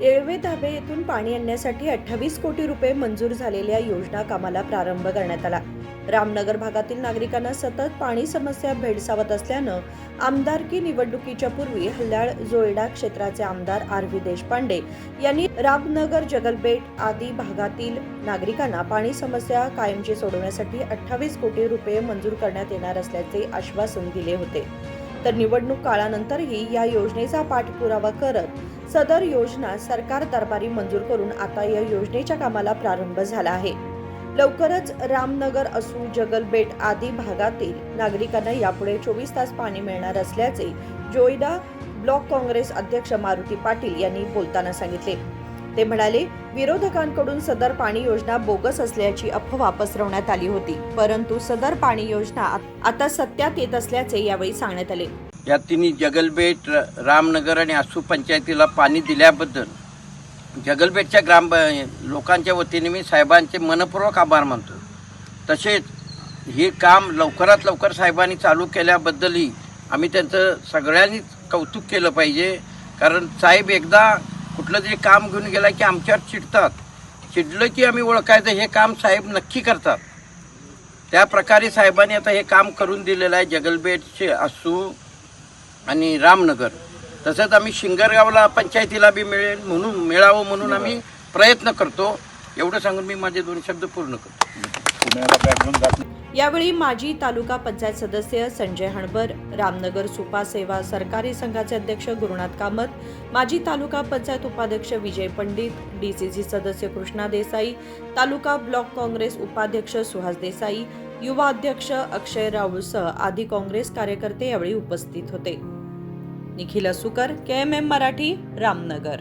येळवे धाबे येथून पाणी आणण्यासाठी अठ्ठावीस कोटी रुपये मंजूर झालेल्या योजना कामाला प्रारंभ करण्यात आला. रामनगर भागातील नागरिकांना सतत पाणी समस्या भेडसावत असल्यानं आमदारकी निवडणुकीच्या पूर्वी हल्ल्याळ जोयडा क्षेत्राचे आमदार आर व्ही देशपांडे यांनी रामनगर जगलबेट आदी भागातील नागरिकांना पाणी समस्या कायमची सोडवण्यासाठी अठ्ठावीस कोटी रुपये मंजूर करण्यात येणार असल्याचे आश्वासन दिले होते. तर निवडणूक काळानंतरही या योजनेचा पाठपुरावा करत सदर योजना सरकार दरबारी मंजूर करून आता या योजनेच्या कामाला प्रारंभ झाला आहे. लवकरच रामनगर असू जगलबेट आदी भागातील नागरिकांना यापुढे चोवीस तास पाणी मिळणार असल्याचे जोईडा ब्लॉक काँग्रेस अध्यक्ष मारुती पाटील यांनी बोलताना सांगितले. ते म्हणाले विरोधकांकडून सदर पाणी योजना बोगस असल्याची अफवा पसरवण्यात आली होती परंतु सदर पाणी योजना आता सत्यात येत असल्याचे यावेळी सांगण्यात आले. या तिन्ही जगलबेट रामनगर आणि आसू पंचायतीला पाणी दिल्याबद्दल. जगलबेटच्या ग्राम लोकांच्या वतीने मी साहेबांचे मनपूर्वक आभार मानतो. तसेच हे काम लवकरात लवकर साहेबांनी चालू केल्याबद्दलही आम्ही त्यांचं सगळ्यांनीच कौतुक केलं पाहिजे. कारण साहेब एकदा कुठलं तरी काम घेऊन गेला की आमच्यावर चिडतात. चिडलं की आम्ही ओळखायचं हे काम साहेब नक्की करतात. त्या प्रकारे साहेबांनी आता हे काम करून दिलेलं आहे. जगलबेटचे असू आणि रामनगर. तसंच आम्ही शिंगरगावला पंचायतीला बी मिळेल म्हणून मिळावं म्हणून आम्ही प्रयत्न करतो. एवढं सांगून मी माझे दोन शब्द पूर्ण करतो. यावेळी माजी तालुका पंचायत सदस्य संजय हणबर रामनगर सुपा सेवा सरकारी संघाचे अध्यक्ष गुरुनाथ कामत माजी तालुका पंचायत उपाध्यक्ष विजय पंडित डीसीसी सदस्य कृष्णा देसाई तालुका ब्लॉक काँग्रेस उपाध्यक्ष सुहास देसाई युवा अध्यक्ष अक्षय राऊळसह आदी काँग्रेस कार्यकर्ते यावेळी उपस्थित होते. Nikhil Asukar K M M Marathi Ramnagar.